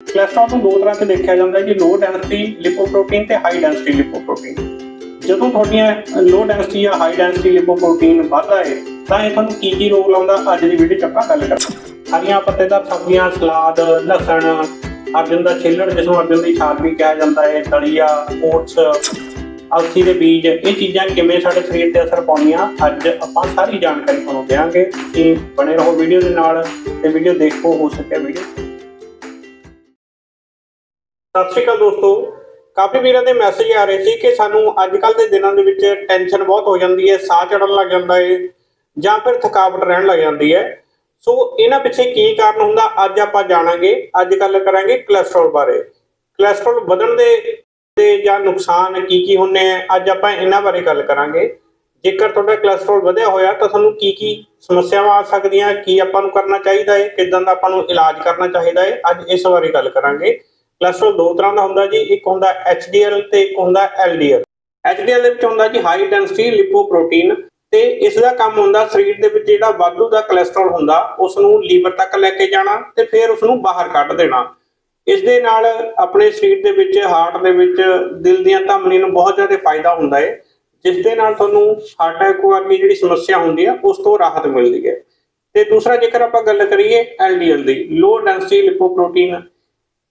Cholesterol ਨੂੰ ਦੋ ਤਰ੍ਹਾਂ ਤੇ ਦੇਖਿਆ ਜਾਂਦਾ ਹੈ ਜੀ ਲੋ ਡੈਂਸਿਟੀ ਲਿਪੋਪ੍ਰੋਟੀਨ ਤੇ ਹਾਈ ਡੈਂਸਿਟੀ ਲਿਪੋਪ੍ਰੋਟੀਨ ਜਦੋਂ ਤੁਹਾਡੀਆਂ ਲੋ ਡੈਂਸਿਟੀ ਜਾਂ ਹਾਈ ਡੈਂਸਿਟੀ ਲਿਪੋਪ੍ਰੋਟੀਨ ਵੱਧਦਾ ਹੈ ਤਾਂ ਇਹ ਤੁਹਾਨੂੰ ਕੀ ਕੀ ਰੋਗ ਲਾਉਂਦਾ, ਅੱਜ ਦੀ ਵੀਡੀਓ ਚ ਆਪਾਂ ਗੱਲ ਕਰਾਂਗੇ। ਹਰੀਆਂ ਪੱਤੇਦਾਰ ਸਬਜ਼ੀਆਂ, ਸਲਾਦ, ਲਸਣ, ਅਰਜਨ ਦਾ ਛਿੱਲੜ ਜਿਸ ਨੂੰ ਅਰਜਨ ਦੀ ਛਾਲ ਵੀ ਕਿਹਾ ਜਾਂਦਾ ਹੈ, ਦਲੀਆ, ਓਟਸ, ਅਲਸੀ ਦੇ ਬੀਜ, ਇਹ ਚੀਜ਼ਾਂ ਕਿਵੇਂ ਸਾਡੇ ਸਰੀਰ ਤੇ ਅਸਰ ਪਾਉਂਦੀਆਂ, ਅੱਜ ਆਪਾਂ ਸਾਰੀ ਜਾਣਕਾਰੀ ਤੁਹਾਨੂੰ ਦੇਵਾਂਗੇ ਤੁਸੀਂ ਬਣੇ ਰਹੋ ਵੀਡੀਓ ਦੇ ਨਾਲ ਤੇ ਵੀਡੀਓ ਦੇਖੋ, ਹੋ ਸਕੇ ਵੀਡੀਓ ਸਤਿ ਸ਼੍ਰੀ ਅਕਾਲ ਦੋਸਤੋ। ਕਾਫੀ ਵੀਰਾਂ ਦੇ ਮੈਸੇਜ ਆ ਰਹੇ ਸੀ ਕਿ ਸਾਨੂੰ ਅੱਜ ਕੱਲ ਦੇ ਦਿਨਾਂ ਦੇ ਵਿੱਚ ਟੈਨਸ਼ਨ ਬਹੁਤ ਹੋ ਜਾਂਦੀ ਹੈ, ਸਾਹ ਚੜਨ ਲੱਗ ਜਾਂਦਾ ਹੈ ਜਾਂ ਫਿਰ ਥਕਾਵਟ ਰਹਿਣ ਲੱਗ ਜਾਂਦੀ ਹੈ। ਸੋ ਇਹਨਾਂ ਪਿੱਛੇ ਕੀ ਕਾਰਨ ਹੁੰਦਾ, ਅੱਜ ਆਪਾਂ ਜਾਣਾਂਗੇ। ਅੱਜ ਗੱਲ ਕਰਾਂਗੇ ਕੋਲੇਸਟ੍ਰੋਲ ਬਾਰੇ। ਕੋਲੇਸਟ੍ਰੋਲ ਵਧਣ ਦੇ ਤੇ ਜਾਂ ਨੁਕਸਾਨ ਕੀ ਕੀ ਹੁੰਨੇ ਆ, ਅੱਜ ਆਪਾਂ ਇਹਨਾਂ ਬਾਰੇ ਗੱਲ ਕਰਾਂਗੇ। ਜੇਕਰ ਤੁਹਾਡਾ ਕੋਲੇਸਟ੍ਰੋਲ ਵਧਿਆ ਹੋਇਆ, ਤਾਂ ਤੁਹਾਨੂੰ ਕੀ ਕੀ ਸਮੱਸਿਆਵਾਂ ਆ ਸਕਦੀਆਂ, ਕੀ ਆਪਾਂ ਨੂੰ ਕਰਨਾ ਚਾਹੀਦਾ ਹੈ, ਕਿਦਾਂ ਦਾ ਆਪਾਂ ਨੂੰ ਇਲਾਜ ਕਰਨਾ ਚਾਹੀਦਾ ਹੈ, ਅੱਜ ਇਸ ਬਾਰੇ ਗੱਲ ਕਰਾਂਗੇ। ਕੋਲੇਸਟ੍ਰੋਲ ਦੋ ਤਰ੍ਹਾਂ ਦਾ ਹੁੰਦਾ ਜੀ, ਇੱਕ ਹੁੰਦਾ HDL ਤੇ ਇੱਕ ਹੁੰਦਾ LDL HDL ਦੇ ਵਿੱਚ ਹੁੰਦਾ ਜੀ ਹਾਈ ਡੈਂਸਿਟੀ ਲਿਪੋਪ੍ਰੋਟੀਨ ਤੇ ਇਸ ਦਾ ਕੰਮ ਹੁੰਦਾ ਸਰੀਰ ਦੇ ਵਿੱਚ ਜਿਹੜਾ ਵਾਧੂ ਦਾ ਕੋਲੇਸਟ੍ਰੋਲ ਹੁੰਦਾ ਉਸ ਨੂੰ ਲੀਵਰ ਤੱਕ ਲੈ ਕੇ ਜਾਣਾ ਤੇ ਫਿਰ ਉਸ ਨੂੰ ਬਾਹਰ ਕੱਢ ਦੇਣਾ। ਇਸ ਦੇ ਨਾਲ ਆਪਣੇ ਸਰੀਰ ਦੇ ਵਿੱਚ ਹਾਰਟ ਦੇ ਵਿੱਚ, ਦਿਲ ਦੀਆਂ ਧਮਨੀਆਂ ਨੂੰ ਬਹੁਤ ਜ਼ਿਆਦਾ ਫਾਇਦਾ ਹੁੰਦਾ ਹੈ ਜਿਸ ਦੇ ਨਾਲ ਤੁਹਾਨੂੰ ਹਾਰਟ ਅਟੈਕ ਵਰਗੀ ਜਿਹੜੀ ਸਮੱਸਿਆ ਹੁੰਦੀ ਹੈ ਉਸ ਤੋਂ ਰਾਹਤ ਮਿਲਦੀ ਹੈ ਤੇ ਦੂਸਰਾ ਜੇਕਰ ਆਪਾਂ ਗੱਲ ਕਰੀਏ LDL ਦੀ ਲੋ ਡੈਂਸਿਟੀ ਲਿਪੋਪ੍ਰੋਟੀਨ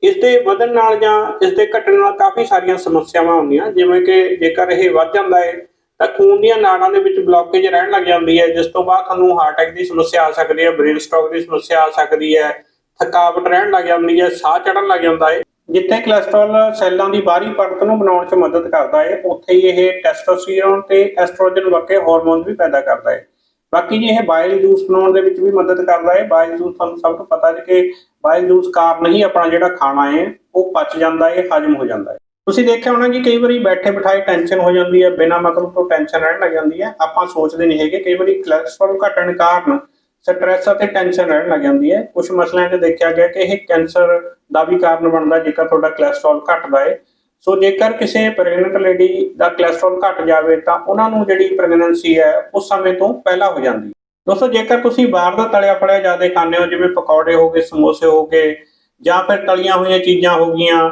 ਇਸ ਦੇ ਵਧਣ ਨਾਲ ਜਾਂ ਇਸ ਦੇ ਘਟਣ ਨਾਲ ਕਾਫੀ ਸਾਰੀਆਂ ਸਮੱਸਿਆਵਾਂ ਹੁੰਦੀਆਂ ਜਿਵੇਂ ਕਿ ਜੇਕਰ ਇਹ ਵੱਧ ਜਾਂਦਾ ਹੈ, ਤਾਂ ਖੂਨ ਦੀਆਂ ਨਾੜਾਂ ਦੇ ਵਿੱਚ ਬਲੌਕੇਜ ਰਹਿਣ ਲੱਗ ਜਾਂਦੀ ਹੈ, ਜਿਸ ਤੋਂ ਬਾਅਦ ਤੁਹਾਨੂੰ ਹਾਰਟ ਅਟੈਕ ਦੀ ਸਮੱਸਿਆ ਆ ਸਕਦੀ ਹੈ ਬ੍ਰੇਨ ਸਟ੍ਰੋਕ ਦੀ ਸਮੱਸਿਆ ਆ ਸਕਦੀ ਹੈ, ਥਕਾਵਟ ਰਹਿਣ ਲੱਗ ਜਾਂਦੀ ਹੈ, ਸਾਹ ਚੜਨ ਲੱਗ ਜਾਂਦਾ ਹੈ। ਜਿੱਥੇ ਕੋਲੇਸਟ੍ਰੋਲ ਸੈੱਲਾਂ ਦੀ ਬਾਹਰੀ ਪਰਤ ਨੂੰ ਬਣਾਉਣ 'ਚ ਮਦਦ ਕਰਦਾ ਹੈ, ਉੱਥੇ ਹੀ ਇਹ ਟੈਸਟੋਸਟੇਰੋਨ ਤੇ ਐਸਟ੍ਰੋਜਨ ਵਰਗੇ ਹਾਰਮੋਨ ਵੀ ਪੈਦਾ ਕਰਦਾ ਹੈ। ਬਾਕੀ ਜੀ ਇਹ ਬਾਇਲ ਬਣਾਉਣ ਦੇ ਵਿੱਚ ਵੀ ਮਦਦ ਕਰਦਾ ਹੈ। ਬਾਇਲ ਤੁਹਾਨੂੰ ਸਭ ਤੋਂ ਪਤਾ ਹੈ ਕਿ ਬਾਇਲ ਕਾਰਨ ਹੀ ਆਪਣਾ ਜਿਹੜਾ ਖਾਣਾ ਹੈ, ਉਹ ਪਚ ਜਾਂਦਾ ਹੈ, ਹਜਮ ਹੋ ਜਾਂਦਾ ਹੈ। ਤੁਸੀਂ ਦੇਖਿਆ ਹੋਣਾ ਕਿ ਕਈ ਵਾਰੀ ਬੈਠੇ ਬਿਠਾਏ ਟੈਨਸ਼ਨ ਹੋ ਜਾਂਦੀ ਹੈ, ਬਿਨਾਂ ਮਤਲਬ ਤੋਂ ਟੈਨਸ਼ਨ ਰਹਿਣ ਲੱਗ ਜਾਂਦੀ ਹੈ। ਆਪਾਂ ਸੋਚਦੇ ਨਹੀਂ ਹੈਗੇ, ਕਈ ਵਾਰੀ ਕੋਲੇਸਟ੍ਰੋਲ ਘਟਣ ਕਾਰਨ ਸਟ੍ਰੈਸ ਅਤੇ ਟੈਨਸ਼ਨ ਰਹਿਣ ਲੱਗ ਜਾਂਦੀ ਹੈ। ਕੁਝ ਮਸਲਿਆਂ 'ਚ ਦੇਖਿਆ ਗਿਆ ਕਿ ਇਹ ਕੈਂਸਰ ਦਾ ਵੀ ਕਾਰਨ ਬਣਦਾ ਜੇਕਰ ਤੁਹਾਡਾ ਕੋਲੇਸਟ੍ਰੋਲ ਘਟਦਾ ਹੈ। ਸੋ ਜੇਕਰ ਕਿਸੇ ਪ੍ਰੈਗਨੈਂਟ ਲੇਡੀ ਦਾ ਕੋਲੇਸਟ੍ਰੋਲ ਘਟ ਜਾਵੇ ਤਾਂ ਉਹਨਾਂ ਨੂੰ ਜਿਹੜੀ ਪ੍ਰੈਗਨੈਂਸੀ ਹੈ, ਉਸ ਸਮੇਂ ਤੋਂ ਪਹਿਲਾਂ ਹੋ ਜਾਂਦੀ ਦੋਸਤੋ, ਜੇਕਰ ਤੁਸੀਂ ਬਾਹਰ ਦਾ ਤਲਿਆ ਫਲਿਆ ਜ਼ਿਆਦਾ ਖਾਂਦੇ ਹੋ, ਜਿਵੇਂ ਪਕੌੜੇ ਹੋ ਸਮੋਸੇ ਹੋ ਗਏ, ਜਾਂ ਫਿਰ ਤਲੀਆਂ ਹੋਈਆਂ ਚੀਜ਼ਾਂ ਹੋ ਗਈਆਂ,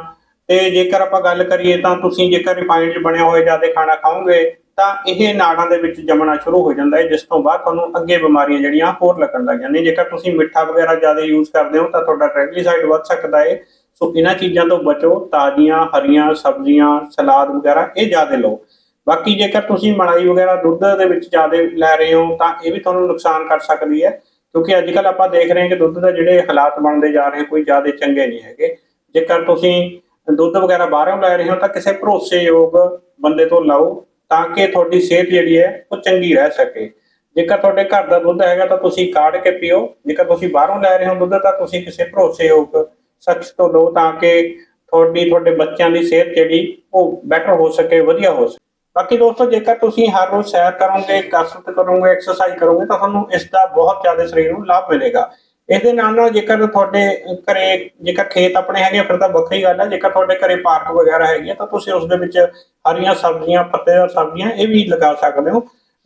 ਤੇ ਜੇਕਰ ਆਪਾਂ ਗੱਲ ਕਰੀਏ ਤਾਂ ਤੁਸੀਂ ਜੇਕਰ ਰਿਫਾਈਨਡ 'ਚ ਬਣਿਆ ਹੋਇਆ ਜ਼ਿਆਦਾ ਖਾਣਾ ਖਾਓਗੇ, ਤਾਂ ਇਹ ਨਾੜਾਂ ਦੇ ਵਿੱਚ ਜੰਮਣਾ ਸ਼ੁਰੂ ਹੋ ਜਾਂਦਾ ਹੈ, ਜਿਸ ਤੋਂ ਬਾਅਦ ਤੁਹਾਨੂੰ ਅੱਗੇ ਬਿਮਾਰੀਆਂ ਜਿਹੜੀਆਂ ਹੋਰ ਲੱਗਣ ਲੱਗ ਜਾਂਦੀਆਂ ਜੇਕਰ ਤੁਸੀਂ ਮਿੱਠਾ ਵਗੈਰਾ ਜ਼ਿਆਦਾ ਯੂਜ਼ ਕਰਦੇ ਹੋ, ਤਾਂ ਤੁਹਾਡਾ ਟ੍ਰਾਈਗਲੀਸਾਈਡ ਵੱਧ ਸਕਦਾ ਹੈ ਸੋ ਇਹਨਾਂ ਚੀਜ਼ਾਂ ਤੋਂ ਬਚੋ, ਤਾਜ਼ੀਆਂ, ਹਰੀਆਂ ਸਬਜ਼ੀਆਂ, ਸਲਾਦ ਵਗੈਰਾ ਇਹ ਜ਼ਿਆਦਾ ਲਓ। ਬਾਕੀ ਜੇਕਰ ਤੁਸੀਂ ਮਲਾਈ ਵਗੈਰਾ ਦੁੱਧ ਦੇ ਵਿੱਚ ਜ਼ਿਆਦਾ ਲੈ ਰਹੇ ਹੋ, ਤਾਂ ਇਹ ਵੀ ਤੁਹਾਨੂੰ ਨੁਕਸਾਨ ਕਰ ਸਕਦੀ ਹੈ, ਕਿਉਂਕਿ ਅੱਜ ਕੱਲ ਆਪਾਂ ਦੇਖ ਰਹੇ ਹਾਂ ਕਿ ਦੁੱਧ ਦੇ ਜਿਹੜੇ ਹਾਲਾਤ ਬਣਦੇ ਜਾ ਰਹੇ, ਕੋਈ ਜ਼ਿਆਦਾ ਚੰਗੇ ਨਹੀਂ ਹੈਗੇ। ਜੇਕਰ ਤੁਸੀਂ ਦੁੱਧ ਵਗੈਰਾ ਬਾਹਰੋਂ ਲੈ ਰਹੇ ਹੋ, ਤਾਂ ਕਿਸੇ ਭਰੋਸੇਯੋਗ ਬੰਦੇ ਤੋਂ ਲਓ, ਤਾਂ ਕਿ ਤੁਹਾਡੀ ਸਿਹਤ ਜਿਹੜੀ ਹੈ, ਉਹ ਚੰਗੀ ਰਹਿ ਸਕੇ। ਜੇਕਰ ਤੁਹਾਡੇ ਘਰ ਦਾ ਦੁੱਧ ਹੈਗਾ, ਤਾਂ ਤੁਸੀਂ ਕਾੜ ਕੇ ਪੀਓ। ਜੇਕਰ ਤੁਸੀਂ ਬਾਹਰੋਂ ਲੈ ਰਹੇ ਹੋ ਦੁੱਧ, ਤਾਂ ਤੁਸੀਂ ਕਿਸੇ ਭਰੋਸੇਯੋਗ ਸ਼ਖਸ ਤੋਂ ਲਓ ਤਾਂ ਕਿ ਤੁਹਾਡੀ ਤੁਹਾਡੇ ਬੱਚਿਆਂ ਦੀ ਸਿਹਤ ਜਿਹੜੀ ਉਹ ਬੈਟਰ ਹੋ ਸਕੇ ਵਧੀਆ ਹੋ ਸਕੇ। ਬਾਕੀ ਦੋਸਤੋ ਜੇਕਰ ਤੁਸੀਂ ਹਰ ਰੋਜ਼ ਸੈਰ ਕਰੋਗੇ ਕਸਰਤ ਕਰੋਗੇ ਐਕਸਰਸਾਈਜ਼ ਕਰੋਗੇ ਤਾਂ ਤੁਹਾਨੂੰ ਇਸ ਦਾ ਬਹੁਤ ਜ਼ਿਆਦਾ ਸਰੀਰ ਨੂੰ ਲਾਭ ਮਿਲੇਗਾ। ਇਹਦੇ ਨਾਲ ਨਾਲ ਜੇਕਰ ਤੁਹਾਡੇ ਘਰੇ ਜੇਕਰ ਖੇਤ ਆਪਣੇ ਹੈਗੇ ਆ, ਫਿਰ ਤਾਂ ਵੱਖਰੀ ਗੱਲ ਹੈ ਜੇਕਰ ਤੁਹਾਡੇ ਘਰੇ ਪਾਰਕ ਵਗੈਰਾ ਹੈਗੀ ਆ ਤਾਂ ਤੁਸੀਂ ਉਸ ਦੇ ਵਿੱਚ ਹਰੀਆਂ ਸਬਜ਼ੀਆਂ ਪੱਤੇਦਾਰ ਸਬਜ਼ੀਆਂ ਇਹ ਵੀ ਲਗਾ ਸਕਦੇ ਹੋ।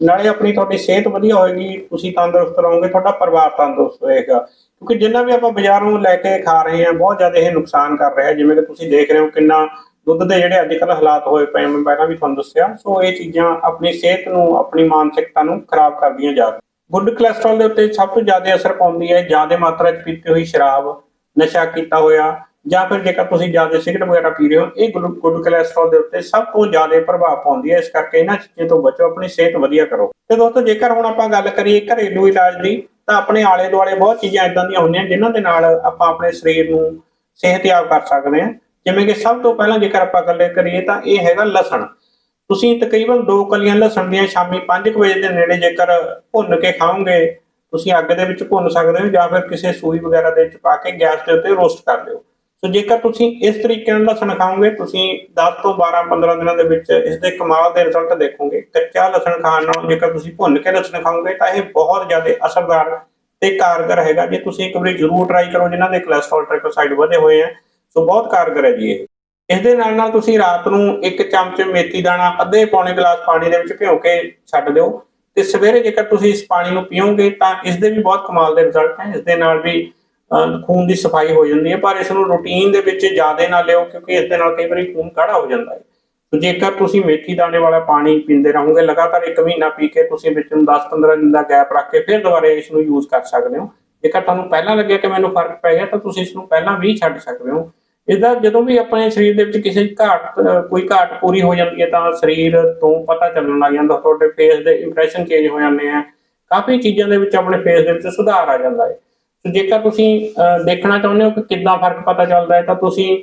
ਨਾਲੇ ਆਪਣੀ ਤੁਹਾਡੀ ਸਿਹਤ ਵਧੀਆ ਹੋਏਗੀ, ਤੁਸੀਂ ਤੰਦਰੁਸਤ ਰਹੋਗੇ, ਤੁਹਾਡਾ ਪਰਿਵਾਰ ਤੰਦਰੁਸਤ ਰਹੇਗਾ। ਕਿਉਂਕਿ ਜਿੰਨਾ ਵੀ ਆਪਾਂ ਬਾਜ਼ਾਰੋਂ ਲੈ ਕੇ ਖਾ ਰਹੇ ਹਾਂ, ਬਹੁਤ ਜ਼ਿਆਦਾ ਇਹ ਨੁਕਸਾਨ ਕਰ ਰਿਹਾ ਜਿਵੇਂ ਕਿ ਤੁਸੀਂ ਦੇਖ ਰਹੇ ਹੋ ਕਿੰਨਾ ਦੁੱਧ ਦੇ ਜਿਹੜੇ ਅੱਜ ਕੱਲ੍ਹ ਹਾਲਾਤ ਹੋਏ ਪਏ ਮੈਂ ਪਹਿਲਾਂ ਵੀ ਤੁਹਾਨੂੰ ਦੱਸਿਆ। ਸੋ ਇਹ ਚੀਜ਼ਾਂ ਆਪਣੀ ਸਿਹਤ ਨੂੰ, ਆਪਣੀ ਮਾਨਸਿਕਤਾ ਨੂੰ ਖਰਾਬ ਕਰਦੀਆਂ ਜਾ ਰਹੀਆਂ। ਗੁੱਡ ਕੋਲੇਸਟ੍ਰੋਲ ਦੇ ਉੱਤੇ ਸਭ ਤੋਂ ਜ਼ਿਆਦਾ ਅਸਰ ਪਾਉਂਦੀ ਹੈ। ਜ਼ਿਆਦਾ ਮਾਤਰਾ 'ਚ ਪੀਤੀ ਹੋਈ ਸ਼ਰਾਬ, ਨਸ਼ਾ ਕੀਤਾ ਹੋਇਆ ਜਾਂ ਫਿਰ ਜੇਕਰ ਤੁਸੀਂ ਜ਼ਿਆਦਾ ਸਿਗਰਟ ਵਗੈਰਾ ਪੀ ਰਹੇ ਹੋ, ਇਹ ਗੁੱਡ ਗੁੱਡ ਕੋਲੇਸਟ੍ਰੋਲ ਦੇ ਉੱਤੇ ਸਭ ਤੋਂ ਜ਼ਿਆਦਾ ਪ੍ਰਭਾਵ ਪਾਉਂਦੀ ਹੈ। ਇਸ ਕਰਕੇ ਇਹਨਾਂ ਚੀਜ਼ਾਂ ਤੋਂ ਬਚੋ, ਆਪਣੀ ਸਿਹਤ ਵਧੀਆ ਕਰੋ। ਤੇ ਦੋਸਤੋ, ਜੇਕਰ ਹੁਣ ਆਪਾਂ ਗੱਲ ਕਰੀਏ ਘਰੇਲੂ ਇਲਾਜ ਦੀ, ਤਾਂ ਆਪਣੇ ਆਲੇ ਦੁਆਲੇ ਬਹੁਤ ਚੀਜ਼ਾਂ ਇਦਾਂ ਦੀਆਂ ਹੁੰਦੀਆਂ ਜਿਨ੍ਹਾਂ ਦੇ ਨਾਲ ਆਪਾਂ ਆਪਣੇ ਸਰੀਰ ਨੂੰ ਸਿਹਤਯਾਬ ਕਰ ਸਕਦੇ ਹਾਂ। ਜਿਵੇਂ ਕਿ ਸਭ ਤੋਂ ਪਹਿਲਾਂ ਜੇਕਰ ਆਪਾਂ ਗੱਲ ਕਰੀਏ, ਤਾਂ ਇਹ ਹੈਗਾ ਲਸਣ। ਤੁਸੀਂ ਤਕਰੀਬਨ ਦੋ ਕਲੀਆਂ ਲਸਣ ਦੀਆਂ ਸ਼ਾਮੀ 5 ਵਜੇ ਦੇ ਨੇੜੇ ਜੇਕਰ ਭੁੰਨ ਕੇ ਖਾਓਗੇ, ਤੁਸੀਂ ਅੱਗ ਦੇ ਵਿੱਚ ਭੁੰਨ ਸਕਦੇ ਹੋ ਜਾਂ ਫਿਰ ਕਿਸੇ ਸੂਈ ਵਗੈਰਾ ਦੇ ਵਿੱਚ ਪਾ ਕੇ ਗੈਸ ਦੇ ਉੱਤੇ ਰੋਸਟ ਕਰ ਲਿਓ ਸੋ ਜੇਕਰ ਤੁਸੀਂ ਇਸ ਤਰੀਕੇ ਨਾਲ ਲਸਣ ਖਾਓਗੇ, ਤੁਸੀਂ 10 ਤੋਂ 12 15 ਦਿਨਾਂ ਦੇ ਵਿੱਚ ਇਸ ਦੇ ਕਮਾਲ ਦੇ ਰਿਜ਼ਲਟ ਦੇਖੋਗੇ, ਕੱਚਾ ਲਸਣ ਖਾਣ ਨਾਲ ਜੇਕਰ ਤੁਸੀਂ ਭੁੰਨ ਕੇ ਲਸਣ ਖਾਓਗੇ, ਤਾਂ ਇਹ ਬਹੁਤ ਜ਼ਿਆਦਾ ਅਸਰਦਾਰ ਤੇ ਕਾਰਗਰ ਹੈਗਾ। ਜੇ ਤੁਸੀਂ ਇੱਕ ਵਾਰੀ ਜ਼ਰੂਰ ਟਰਾਈ ਕਰੋ, ਜਿਨ੍ਹਾਂ ਦੇ ਕੋਲੇਸਟ੍ਰੋਲ ਟ੍ਰਾਈਗਲਾਈਸਰਾਈਡ ਵਧੇ ਹੋਏ ਆ, ਸੋ ਬਹੁਤ ਕਾਰਗਰ ਹੈ ਜੀ ਇਹ। ਇਸ ਦੇ ਨਾਲ ਨਾਲ ਤੁਸੀਂ ਰਾਤ ਨੂੰ ਇੱਕ ਚਮਚ ਮੇਥੀ ਦਾਣਾ, ਅੱਧੇ ਪੌਣੇ ਗਲਾਸ ਪਾਣੀ ਦੇ ਵਿੱਚ ਭਿਓ ਕੇ ਛੱਡ ਦਿਓ। ਤੇ ਸਵੇਰੇ ਜੇਕਰ ਤੁਸੀਂ ਇਸ ਪਾਣੀ ਨੂੰ ਪੀਓਗੇ, ਤਾਂ ਇਸ ਦੇ ਵੀ ਬਹੁਤ ਕਮਾਲ ਦੇ ਰਿਜ਼ਲਟ ਹੈ। ਇਸ ਦੇ ਨਾਲ ਵੀ ਖੂਨ ਦੀ ਸਫ਼ਾਈ ਹੋ ਜਾਂਦੀ ਹੈ, ਪਰ ਇਸ ਨੂੰ ਰੂਟੀਨ ਦੇ ਵਿੱਚ ਜ਼ਿਆਦਾ ਨਾ ਲਿਓ, ਕਿਉਂਕਿ ਇਸ ਦੇ ਨਾਲ ਕਈ ਵਾਰੀ ਖੂਨ ਕਾੜਾ ਹੋ ਜਾਂਦਾ ਹੈ। ਤੇ ਜੇਕਰ ਤੁਸੀਂ ਮੇਥੀ ਦਾਣੇ ਵਾਲਾ ਪਾਣੀ ਪੀਂਦੇ ਰਹੋਗੇ, ਲਗਾਤਾਰ ਇੱਕ ਮਹੀਨਾ ਪੀ ਕੇ ਤੁਸੀਂ ਵਿੱਚ ਨੂੰ 10-15 ਦਿਨ ਦਾ ਗੈਪ ਰੱਖ ਕੇ ਫਿਰ ਦੁਬਾਰਾ ਇਸ ਨੂੰ ਯੂਜ਼ ਕਰ ਸਕਦੇ ਹੋ। ਜੇਕਰ ਤੁਹਾਨੂੰ ਪਹਿਲਾਂ ਲੱਗਿਆ ਕਿ ਮੈਨੂੰ ਫ਼ਰਕ ਪੈ ਗਿਆ, ਤਾਂ ਤੁਸੀਂ ਇਸ ਨੂੰ ਪਹਿਲਾਂ ਵੀ ਛੱਡ ਸਕਦੇ ਹੋ। ਇਹਦਾ ਜਦੋਂ ਵੀ ਆਪਣੇ ਸਰੀਰ ਦੇ ਵਿੱਚ ਕਿਸੇ ਘਾਟ, ਕੋਈ ਘਾਟ ਪੂਰੀ ਹੋ ਜਾਂਦੀ ਹੈ, ਤਾਂ ਸਰੀਰ ਤੋਂ ਪਤਾ ਚੱਲਣ ਲੱਗ ਜਾਂਦਾ, ਤੁਹਾਡੇ ਫੇਸ ਦੇ ਇੰਪ੍ਰੈਸ਼ਨ ਚੇਂਜ ਹੋ ਜਾਂਦੇ ਆ। ਕਾਫੀ ਚੀਜ਼ਾਂ ਦੇ ਵਿੱਚ ਆਪਣੇ ਫੇਸ ਦੇ ਵਿੱਚ ਸੁਧਾਰ ਆ ਜਾਂਦਾ ਹੈ। ਜੇਕਰ ਤੁਸੀਂ ਅਹ, ਦੇਖਣਾ ਚਾਹੁੰਦੇ ਹੋ ਕਿ ਕਿੱਦਾਂ ਫ਼ਰਕ ਪਤਾ ਚੱਲਦਾ ਹੈ ਤਾਂ ਤੁਸੀਂ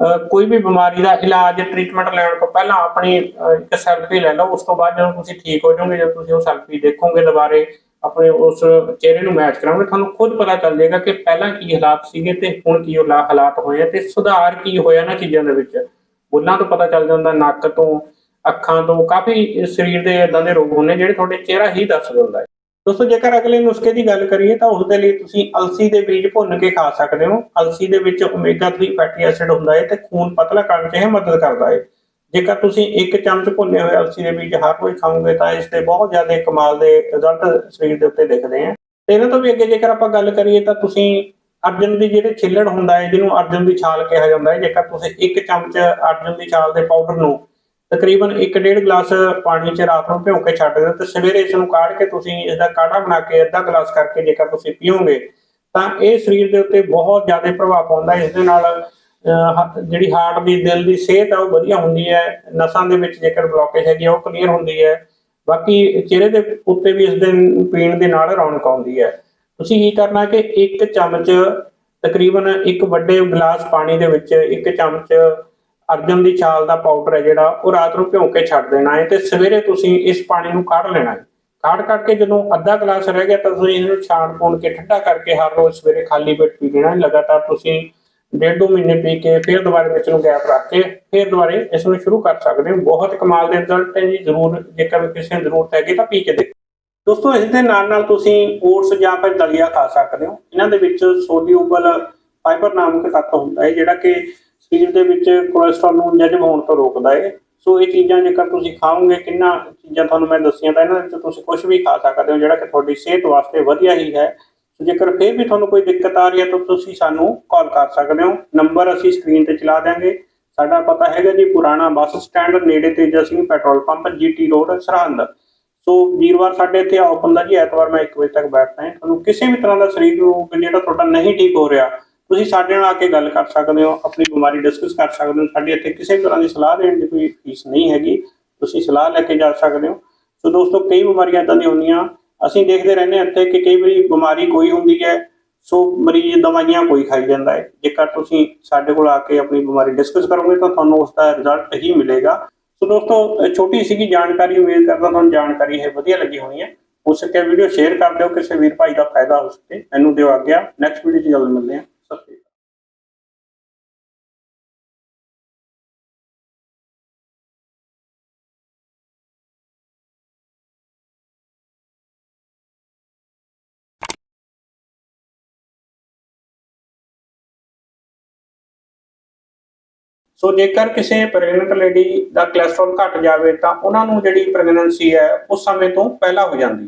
ਅਹ, ਕੋਈ ਵੀ ਬਿਮਾਰੀ ਦਾ ਇਲਾਜ ਟ੍ਰੀਟਮੈਂਟ ਲੈਣ ਤੋਂ ਪਹਿਲਾਂ ਆਪਣੀ ਇੱਕ ਸੈਲਫੀ ਲੈ ਲਓ ਉਸ ਤੋਂ ਬਾਅਦ ਜਦੋਂ ਤੁਸੀਂ ਠੀਕ ਹੋ ਜਾਓਗੇ ਜਦੋਂ ਤੁਸੀਂ ਉਹ ਸੈਲਫੀ ਦੇਖੋਗੇ ਦੁਬਾਰੇ ਆਪਣੇ ਉਸ ਚਿਹਰੇ ਨੂੰ ਮੈਚ ਕਰਾਂਗੇ ਤੁਹਾਨੂੰ ਖੁਦ ਪਤਾ ਚੱਲ ਜਾਏਗਾ ਕਿ ਪਹਿਲਾਂ ਕੀ ਹਾਲਾਤ ਸੀਗੇ ਤੇ ਹੁਣ ਕੀ ਹਾਲਾ- ਹਾਲਾਤ ਹੋਏ ਆ ਤੇ ਸੁਧਾਰ ਕੀ ਹੋਇਆ ਨਾ ਚੀਜ਼ਾਂ ਦੇ ਵਿੱਚ। ਬੁੱਲਾਂ ਤੋਂ ਪਤਾ ਚੱਲ ਜਾਂਦਾ ਨੱਕ ਤੋਂ ਅੱਖਾਂ ਤੋਂ ਕਾਫੀ ਸਰੀਰ ਦੇ ਇਦਾਂ ਦੇ ਰੋਗ ਹੁੰਦੇ ਜਿਹੜੇ ਤੁਹਾਡੇ ਚਿਹਰਾ ਹੀ ਦੱਸ ਦਿੰਦਾ ਹੈ। ਦੋਸਤੋ, ਜੇਕਰ ਅਗਲੇ ਨੁਸਖੇ ਦੀ ਗੱਲ ਕਰੀਏ ਤਾਂ ਉਸ ਦੇ ਲਈ ਤੁਸੀਂ ਅਲਸੀ ਦੇ ਬੀਜ ਭੁੰਨ ਕੇ ਖਾ ਸਕਦੇ ਹੋ। ਅਲਸੀ ਦੇ ਵਿੱਚ ਓਮੇਗਾ 3 ਫੈਟੀ ਐਸਿਡ ਹੁੰਦਾ ਹੈ ਤੇ ਖੂਨ ਪਤਲਾ ਕਰਨ 'ਚ ਇਹ ਮਦਦ ਕਰਦਾ ਹੈ। ਜੇਕਰ ਤੁਸੀਂ ਇੱਕ ਚਮਚ ਭੁੰਨੇ ਹੋਏ ਅਲਸੀ ਦੇ ਬੀਜ ਹਰ ਰੋਜ਼ ਖਾਓਗੇ ਤਾਂ ਇਸ ਦੇ ਬਹੁਤ ਜ਼ਿਆਦਾ ਕਮਾਲ ਦੇ ਰਿਜ਼ਲਟ ਸਰੀਰ ਦੇ ਉੱਤੇ ਦਿਖਦੇ ਆ। ਤੇ ਇਹਨਾਂ ਤੋਂ ਵੀ ਅੱਗੇ ਜੇਕਰ ਆਪਾਂ ਗੱਲ ਕਰੀਏ ਤਾਂ ਤੁਸੀਂ ਅਰਜਨ ਦੀ ਜਿਹੜੇ ਛਿੱਲੜ ਹੁੰਦਾ ਹੈ, ਜਿਹਨੂੰ ਅਰਜਨ ਦੀ ਛਾਲ ਕਿਹਾ ਜਾਂਦਾ ਹੈ, ਜੇਕਰ ਤੁਸੀਂ ਇੱਕ ਚਮਚ ਅਰਜਨ ਦੀ ਛਾਲ ਦੇ ਪਾਊਡਰ ਨੂੰ ਤਕਰੀਬਨ 1.5 ਗਲਾਸ ਪਾਣੀ 'ਚ ਰਾਤ ਨੂੰ ਭਿਓ ਕੇ ਛੱਡ ਦਿਓ ਤੇ ਸਵੇਰੇ ਇਸ ਨੂੰ ਕਾੜ ਕੇ ਤੁਸੀਂ ਇਸ ਦਾ ਕਾੜਾ ਬਣਾ ਕੇ ਅੱਧਾ ਗਲਾਸ ਕਰਕੇ ਜੇਕਰ ਤੁਸੀਂ ਪੀਓਗੇ, ਤਾਂ ਇਹ ਸਰੀਰ ਦੇ ਉੱਤੇ ਬਹੁਤ ਜ਼ਿਆਦਾ ਪ੍ਰਭਾਵ ਪਾਉਂਦਾ ਇਸ ਦੇ ਨਾਲ ਹ- ਜਿਹੜੀ ਹਾਰਟ ਦੀ, ਦਿਲ ਦੀ ਸਿਹਤ ਆ ਉਹ ਵਧੀਆ ਹੁੰਦੀ ਹੈ। ਨਸਾਂ ਦੇ ਵਿੱਚ ਜੇਕਰ ਬਲੌਕੇਜ ਹੈਗੀ ਆ, ਉਹ ਕਲੀਅਰ ਹੁੰਦੀ ਹੈ। ਬਾਕੀ ਚਿਹਰੇ ਦੇ ਉੱਤੇ ਵੀ ਇਸ ਦੇ ਪੀਣ ਦੇ ਨਾਲ ਰੌਣਕ ਆਉਂਦੀ ਹੈ। ਤੁਸੀਂ ਕੀ ਕਰਨਾ ਕਿ ਇੱਕ ਚਮਚ ਤਕਰੀਬਨ ਇੱਕ ਵੱਡੇ ਗਲਾਸ ਪਾਣੀ ਦੇ ਵਿੱਚ ਇੱਕ ਚਮਚ ਅਰਜਨ ਦੀ ਛਾਲ ਦਾ ਪਾਊਡਰ ਹੈ ਜਿਹੜਾ, ਉਹ ਰਾਤ ਨੂੰ ਭਿਉਂ ਕੇ ਛੱਡ ਦੇਣਾ ਹੈ ਤੇ ਸਵੇਰੇ ਤੁਸੀਂ ਇਸ ਪਾਣੀ ਨੂੰ ਕੱਢ ਲੈਣਾ ਹੈ। ਕੱਢ ਕਰਕੇ ਜਦੋਂ ਅੱਧਾ ਗਲਾਸ ਰਹਿ ਗਿਆ ਤਾਂ ਤੁਸੀਂ ਇਹਨੂੰ ਛਾਣ ਪੂਣ ਕੇ ਠੰਡਾ ਕਰਕੇ ਹਰ ਰੋਜ਼ ਸਵੇਰੇ ਖਾਲੀ ਪੇਟ ਪੀ ਲੈਣਾ ਹੈ। ਲਗਾਤਾਰ ਤੁਸੀਂ ਡੇਢ ਦੋ ਮਹੀਨੇ ਪੀ ਕੇ ਫਿਰ ਦੁਬਾਰਾ ਵਿੱਚ ਨੂੰ ਗੈਪ ਰੱਖ ਕੇ ਫਿਰ ਦੁਬਾਰੇ ਇਸ ਨੂੰ ਸ਼ੁਰੂ ਕਰ ਸਕਦੇ ਹੋ। ਬਹੁਤ ਕਮਾਲ ਦੇ ਰਿਜ਼ਲਟ ਹੈ ਜੀ। ਜ਼ਰੂਰ ਜੇਕਰ ਕਿਸੇ ਨੂੰ ਜ਼ਰੂਰਤ ਹੈਗੀ ਤਾਂ ਪੀ ਕੇ ਦੇਖੋ। ਦੋਸਤੋ, ਇਸ ਦੇ ਨਾਲ ਨਾਲ ਤੁਸੀਂ ਓਟਸ ਜਾਂ ਫਿਰ ਦਲੀਆ ਖਾ ਸਕਦੇ ਹੋ। ਇਹਨਾਂ ਦੇ ਵਿੱਚ ਸੋਡੀਓਬਲ ਫਾਈਬਰ ਨਾਮਕ ਤੱਤ ਹੁੰਦਾ ਹੈ ਜਿਹੜਾ ਕਿ ਸਰੀਰ ਦੇ ਵਿੱਚ ਕੋਲੇਸਟ੍ਰੋਲ ਨੂੰ ਜਜ਼ਬ ਹੋਣ ਤੋਂ ਰੋਕਦਾ ਹੈ ਸੋ ਇਹ ਚੀਜ਼ਾਂ ਜੇਕਰ ਤੁਸੀਂ ਖਾਓਗੇ, ਕਿੰਨਾ ਚੀਜ਼ਾਂ ਤੁਹਾਨੂੰ ਮੈਂ ਦੱਸੀਆਂ ਤਾਂ ਇਹਨਾਂ ਵਿੱਚ ਤੁਸੀਂ ਕੁਝ ਵੀ ਖਾ ਸਕਦੇ ਹੋ, ਜਿਹੜਾ ਕਿ ਤੁਹਾਡੀ ਸਿਹਤ ਵਾਸਤੇ ਵਧੀਆ ਹੀ ਹੈ। ਸੋ ਜੇਕਰ ਫਿਰ ਵੀ ਤੁਹਾਨੂੰ ਕੋਈ ਦਿੱਕਤ ਆ ਰਹੀ ਹੈ, ਤਾਂ ਤੁਸੀਂ ਸਾਨੂੰ ਕਾਲ ਕਰ ਸਕਦੇ ਹੋ। ਨੰਬਰ ਅਸੀਂ ਸਕਰੀਨ ਤੇ ਚਲਾ ਦਿਆਂਗੇ। ਸਾਡਾ ਪਤਾ ਹੈਗਾ ਜੀ, ਪੁਰਾਣਾ ਬੱਸ ਸਟੈਂਡ ਨੇੜੇ Teja Singh petrol pump, GT road, Sirhind. So ਵੀਰਵਾਰ ਸਾਡੇ ਇੱਥੇ ਆਪ ਹੁੰਦਾ ਜੀ, ਐਤਵਾਰ ਮੈਂ 1 ਵਜੇ ਤੱਕ ਬੈਠਦਾ ਹਾਂ। ਤੁਹਾਨੂੰ ਕਿਸੇ ਵੀ ਤਰ੍ਹਾਂ ਦਾ ਸਰੀਰ ਰੋਗ ਜਿਹੜਾ ਤੁਹਾਡਾ ਨਹੀਂ ਠੀਕ ਹੋ ਰਿਹਾ ਤੁਸੀਂ ਸਾਡੇ ਨਾਲ ਆ ਕੇ ਗੱਲ ਕਰ ਸਕਦੇ ਹੋ, ਆਪਣੀ ਬਿਮਾਰੀ ਡਿਸਕਸ ਕਰ ਸਕਦੇ ਹੋ, ਸਾਡੇ ਇੱਥੇ ਕਿਸੇ ਵੀ ਤਰ੍ਹਾਂ ਦੀ ਸਲਾਹ ਦੇਣ ਦੀ ਕੋਈ ਫੀਸ ਨਹੀਂ ਹੈਗੀ, ਤੁਸੀਂ ਸਲਾਹ ਲੈ ਕੇ ਜਾ ਸਕਦੇ ਹੋ। ਸੋ ਦੋਸਤੋ, ਕਈ ਬਿਮਾਰੀਆਂ ਇਦਾਂ ਦੀਆਂ ਹੁੰਦੀਆਂ, ਅਸੀਂ ਦੇਖਦੇ ਰਹਿੰਦੇ ਹਾਂ ਇੱਥੇ ਕਿ ਕਈ ਵਾਰੀ ਬਿਮਾਰੀ ਕੋਈ ਹੁੰਦੀ ਹੈ, ਸੋ ਮਰੀਜ਼ ਦਵਾਈਆਂ ਕੋਈ ਖਾਈ ਜਾਂਦਾ ਹੈ। ਜੇਕਰ ਤੁਸੀਂ ਸਾਡੇ ਕੋਲ ਆ ਕੇ ਆਪਣੀ ਬਿਮਾਰੀ ਡਿਸਕਸ ਕਰੋਗੇ, ਤਾਂ ਤੁਹਾਨੂੰ ਉਸ ਦਾ ਰਿਜ਼ਲਟ ਹੀ ਮਿਲੇਗਾ। ਸੋ ਦੋਸਤੋ ਛੋਟੀ ਸੀਗੀ ਜਾਣਕਾਰੀ, ਉਮੀਦ ਕਰਦਾ ਤੁਹਾਨੂੰ ਜਾਣਕਾਰੀ ਇਹ ਵਧੀਆ ਲੱਗੀ ਹੋਣੀ ਹੈ। ਹੋ ਸਕੇ ਵੀਡੀਓ ਸ਼ੇਅਰ ਕਰ ਦਿਓ, ਕਿਸੇ ਵੀਰ ਭਾਈ ਦਾ ਫਾਇਦਾ ਹੋ ਸਕੇ। ਮੈਨੂੰ ਦਿਓ ਆਗਿਆ। ਨੈਕਸਟ ਵੀਡੀਓ 'ਚ ਜਲਦ ਮਿਲਦੇ ਹਾਂ। ਸਤਿ ਸ਼੍ਰੀ ਅਕਾਲ। ਸੋ ਜੇਕਰ ਕਿਸੇ ਪ੍ਰੈਗਨੈਂਟ ਲੇਡੀ ਦਾ ਕੋਲੇਸਟ੍ਰੋਲ ਘਟ ਜਾਵੇ ਤਾਂ ਉਹਨਾਂ ਨੂੰ ਜਿਹੜੀ ਪ੍ਰੈਗਨੈਂਸੀ ਹੈ ਉਸ ਸਮੇਂ ਤੋਂ ਪਹਿਲਾਂ ਹੋ ਜਾਂਦੀ